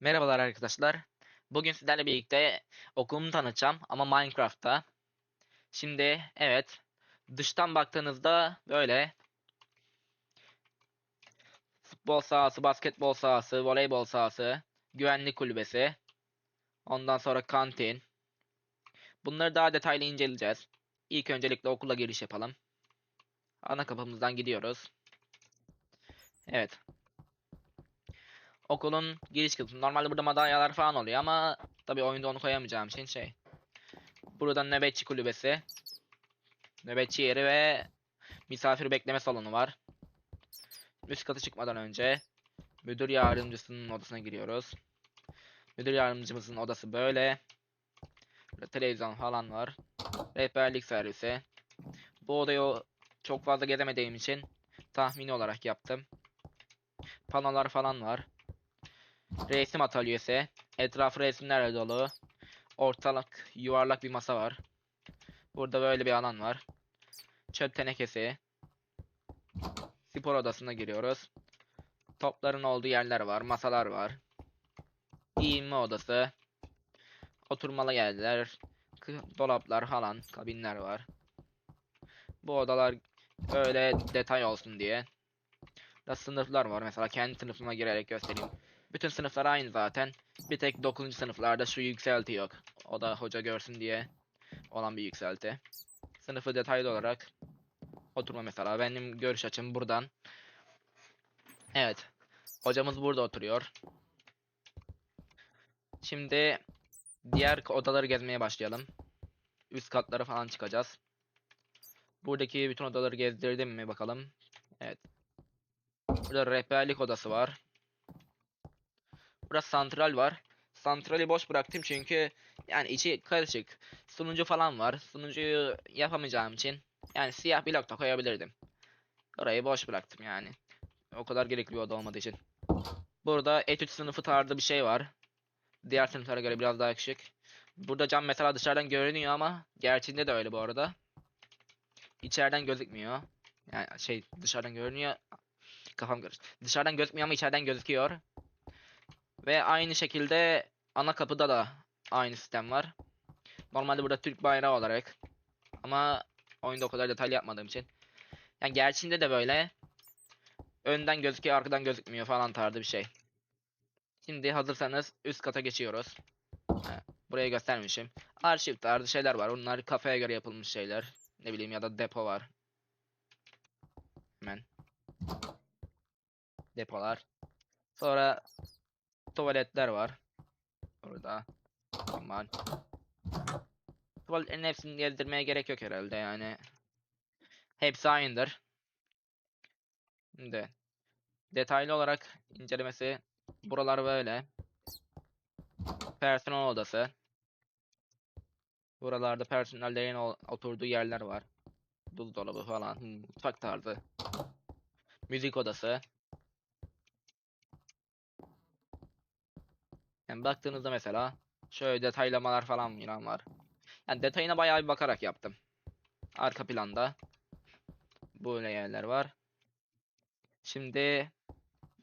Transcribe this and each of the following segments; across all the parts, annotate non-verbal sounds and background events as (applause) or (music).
Merhabalar arkadaşlar. Bugün sizlerle birlikte okulumu tanıtacağım ama Minecraft'ta. Şimdi evet dıştan baktığınızda böyle futbol sahası, basketbol sahası, voleybol sahası, güvenlik kulübesi, ondan sonra kantin. Bunları daha detaylı inceleyeceğiz. İlk öncelikle okula giriş yapalım. Ana kapımızdan gidiyoruz. Evet. Okulun giriş kısmı. Normalde burada madalyalar falan oluyor ama tabii oyunda onu koyamayacağım için şey. Burada nöbetçi kulübesi. Nöbetçi yeri ve misafir bekleme salonu var. Üst kata çıkmadan önce müdür yardımcısının odasına giriyoruz. Müdür yardımcımızın odası böyle. Burada televizyon falan var. Rehberlik servisi. Bu odayı çok fazla gezemediğim için tahmini olarak yaptım. Panolar falan var. Resim atölyesi. Etrafı resimlerle dolu. Ortalık yuvarlak bir masa var. Burada böyle bir alan var. Çöp tenekesi. Spor odasına giriyoruz. Topların olduğu yerler var. Masalar var. Giyinme odası. Oturmalı yerler. Dolaplar falan. Kabinler var. Bu odalar öyle detay olsun diye. Da sınıflar var. Mesela kendi sınıfıma girerek göstereyim. Bütün sınıflar aynı zaten. Bir tek 9. sınıflarda şu yükselti yok. O da hoca görsün diye olan bir yükselti. Sınıfı detaylı olarak oturma mesela. Benim görüş açım buradan. Evet. Hocamız burada oturuyor. Şimdi diğer odaları gezmeye başlayalım. Üst katlara falan çıkacağız. Buradaki bütün odaları gezdirdim mi bakalım. Evet. Burada rehberlik odası var. Burası santral var. Santrali boş bıraktım çünkü yani içi karışık. Sunucu falan var. Sunucuyu yapamayacağım için yani siyah blok da koyabilirdim. Orayı boş bıraktım yani. O kadar gerekli bir oda olmadığı için. Burada etüt sınıfı tarzı bir şey var. Diğer sınıflara göre biraz daha küçük. Burada cam mesela dışarıdan görünüyor ama gerçeğinde de öyle bu arada. İçeriden gözükmüyor. Yani şey dışarıdan görünüyor. Kafam karıştı. Dışarıdan gözükmüyor ama içeriden gözüküyor. Ve aynı şekilde ana kapıda da aynı sistem var. Normalde burada Türk bayrağı olarak. Ama oyunda o kadar detaylı yapmadığım için. Yani gerçeğinde de böyle. Önden gözüküyor, arkadan gözükmüyor falan tarzı bir şey. Şimdi hazırsanız üst kata geçiyoruz. Ha, buraya göstermişim. Arşiv tarzı şeyler var. Bunlar kafaya göre yapılmış şeyler. Ne bileyim ya da depo var. Hemen. Depolar. Sonra tuvaletler var. Orada. Normal. Tuvaletlerin hepsini gezdirmeye gerek yok herhalde yani. Hepsi aynıdır. Şimdi detaylı olarak incelemesi buralar böyle. Personel odası. Buralarda personellerin oturduğu yerler var. Buzdolabı falan. hmm, Mutfak tarzı. Müzik odası. Yani baktığınızda mesela şöyle detaylamalar falan filan var. Yani detayına bayağı bir bakarak yaptım. Arka planda böyle yerler var. Şimdi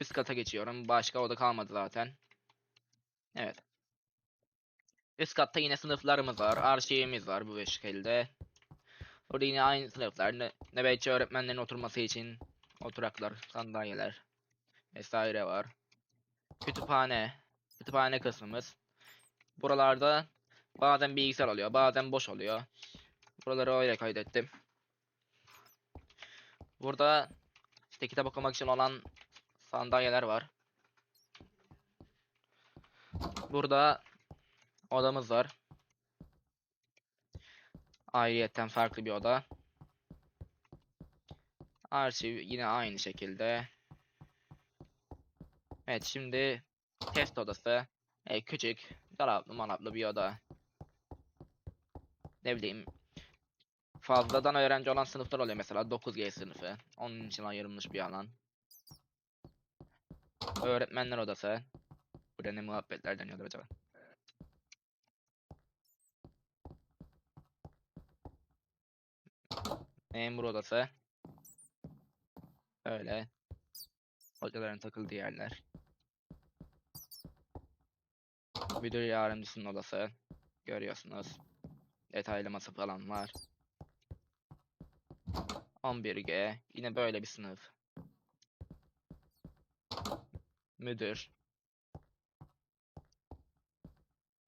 üst kata geçiyorum. Başka oda kalmadı zaten. Evet. Üst katta yine sınıflarımız var. Arşivimiz var bu şekilde. Orada yine aynı sınıflar. Ne, nöbetçi öğretmenlerin oturması için oturaklar, sandalyeler vesaire var. Kütüphane. Kütüphane kısmımız. Buralarda bazen bilgisayar oluyor, bazen boş oluyor. Buraları öyle kaydettim. Burada işte kitap okumak için olan sandalyeler var. Burada odamız var. Ayrıyetten farklı bir oda. Arşiv yine aynı şekilde. Evet şimdi test odası. E, küçük, dolaplı malaplı bir oda. Ne bileyim. Fazladan öğrenci olan sınıflar oluyor mesela 9G sınıfı. Onun için ayrılmış bir alan. Öğretmenler odası. Burada ne muhabbetler dönüyordur acaba? Memur odası. Öyle. Hocaların takıldığı yerler. Müdür yardımcısının odası. Görüyorsunuz. Detaylı masa falan var. 11G. Yine böyle bir sınıf. Müdür.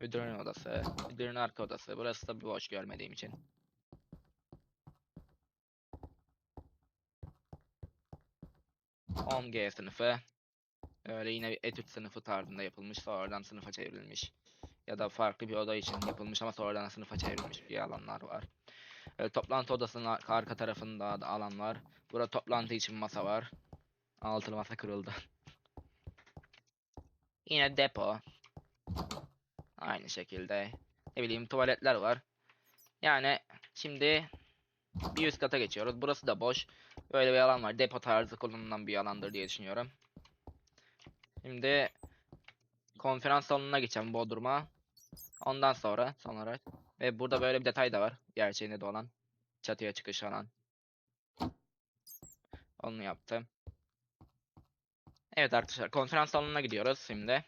Müdürün odası. Müdürün arka odası. Burası da boş görmediğim için. On G sınıfı. Öyle yine bir etüt sınıfı tarzında yapılmış. Sonradan sınıfa çevrilmiş. Ya da farklı bir oda için yapılmış ama sonradan sınıfa çevrilmiş bir alanlar var. Öyle toplantı odasının ar- arka tarafında da alan var. Burada toplantı için masa var. Altılı masa kırıldı. (laughs) Yine depo. Aynı şekilde. Ne bileyim tuvaletler var. Yani şimdi bir üst kata geçiyoruz. Burası da boş. Böyle bir alan var. Depo tarzı kullanılan bir alandır diye düşünüyorum. Şimdi konferans salonuna geçeceğim Bodrum'a. Ondan sonra son olarak. Ve burada böyle bir detay da var. Gerçeğinde de olan. Çatıya çıkış alan. Onu yaptım. Evet arkadaşlar konferans salonuna gidiyoruz şimdi.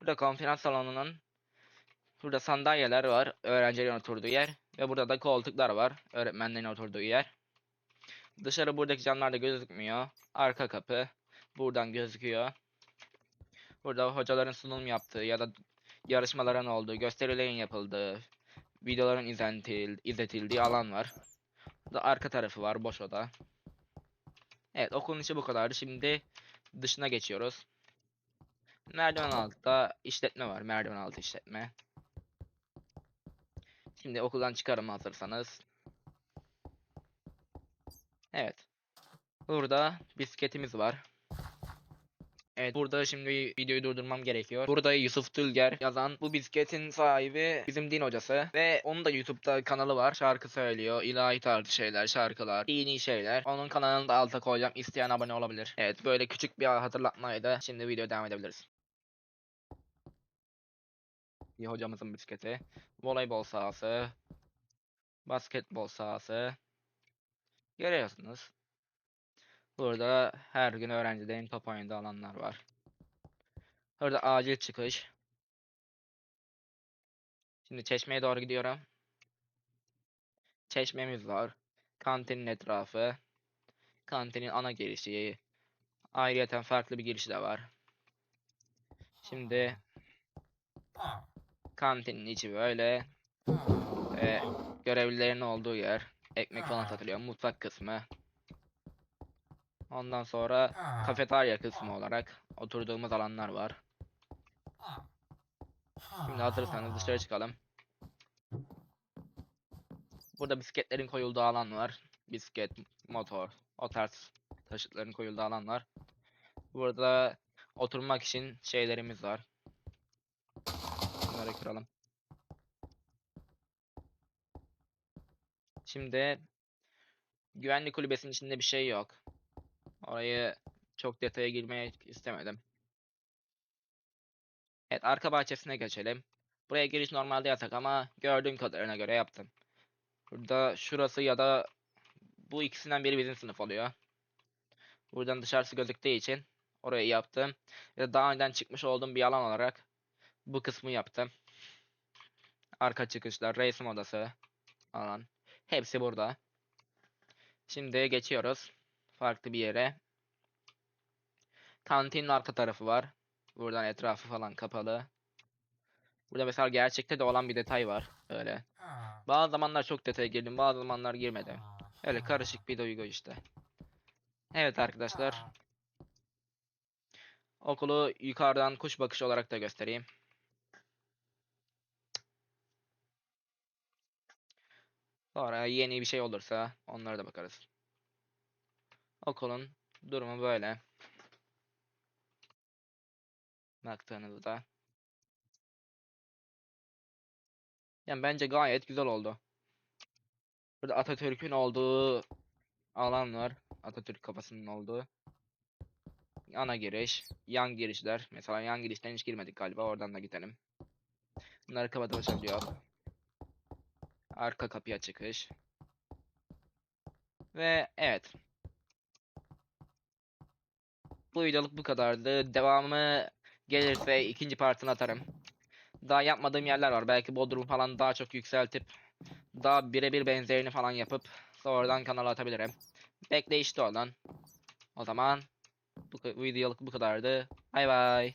Burada konferans salonunun Burada sandalyeler var. Öğrencilerin oturduğu yer. Ve burada da koltuklar var. Öğretmenlerin oturduğu yer. Dışarı buradaki camlarda gözükmüyor. Arka kapı. Buradan gözüküyor. Burada hocaların sunum yaptığı ya da yarışmaların olduğu, gösterilerin yapıldığı, videoların izletil, izletildiği alan var. Burada arka tarafı var, boş oda. Evet, okulun içi bu kadardı. Şimdi dışına geçiyoruz. Merdiven altta işletme var. Merdiven altı işletme. Şimdi okuldan çıkarım hazırsanız. Evet. Burada bisikletimiz var. Evet burada şimdi videoyu durdurmam gerekiyor. Burada Yusuf Tülger yazan bu bisikletin sahibi bizim din hocası. Ve onun da YouTube'da kanalı var. Şarkı söylüyor. ilahi tarzı şeyler, şarkılar, dini şeyler. Onun kanalını da alta koyacağım. İsteyen abone olabilir. Evet böyle küçük bir hatırlatmaydı. Şimdi video devam edebiliriz. Bir hocamızın bisikleti. Voleybol sahası. Basketbol sahası. Görüyorsunuz. Burada her gün öğrencilerin top oynadığı alanlar var. Burada acil çıkış. Şimdi çeşmeye doğru gidiyorum. Çeşmemiz var. Kantinin etrafı. Kantinin ana girişi. Ayrıyeten farklı bir girişi de var. Şimdi kantinin içi böyle. Ve görevlilerin olduğu yer. Ekmek falan satılıyor. Mutfak kısmı. Ondan sonra kafeterya kısmı olarak oturduğumuz alanlar var. Şimdi hazırsanız dışarı çıkalım. Burada bisikletlerin koyulduğu alan var. Bisiklet, motor, o tarz taşıtların koyulduğu alan var. Burada oturmak için şeylerimiz var. Bunları kıralım. Şimdi güvenlik kulübesinin içinde bir şey yok. Orayı çok detaya girmeye istemedim. Evet arka bahçesine geçelim. Buraya giriş normalde yasak ama gördüğüm kadarına göre yaptım. Burada şurası ya da bu ikisinden biri bizim sınıf oluyor. Buradan dışarısı gözüktüğü için orayı yaptım. Ya da daha önceden çıkmış olduğum bir alan olarak bu kısmı yaptım. Arka çıkışlar, resim odası alan. Hepsi burada. Şimdi geçiyoruz farklı bir yere. Kantinin arka tarafı var. Buradan etrafı falan kapalı. Burada mesela gerçekte de olan bir detay var. Öyle. Bazı zamanlar çok detaya girdim, bazı zamanlar girmedim. Öyle karışık bir duygu işte. Evet arkadaşlar. Okulu yukarıdan kuş bakışı olarak da göstereyim. Sonra yeni bir şey olursa onlara da bakarız. Okulun durumu böyle. Baktığınızda. Yani bence gayet güzel oldu. Burada Atatürk'ün olduğu alan var. Atatürk kafasının olduğu. Ana giriş, yan girişler. Mesela yan girişten hiç girmedik galiba. Oradan da gidelim. Bunları kapatabiliyor. Arka kapıya çıkış. Ve evet. Bu videoluk bu kadardı. Devamı gelirse ikinci partını atarım. Daha yapmadığım yerler var. Belki Bodrum falan daha çok yükseltip daha birebir benzerini falan yapıp sonradan kanala atabilirim. Bekle işte oradan. O zaman bu, videoluk bu kadardı. Bay bay.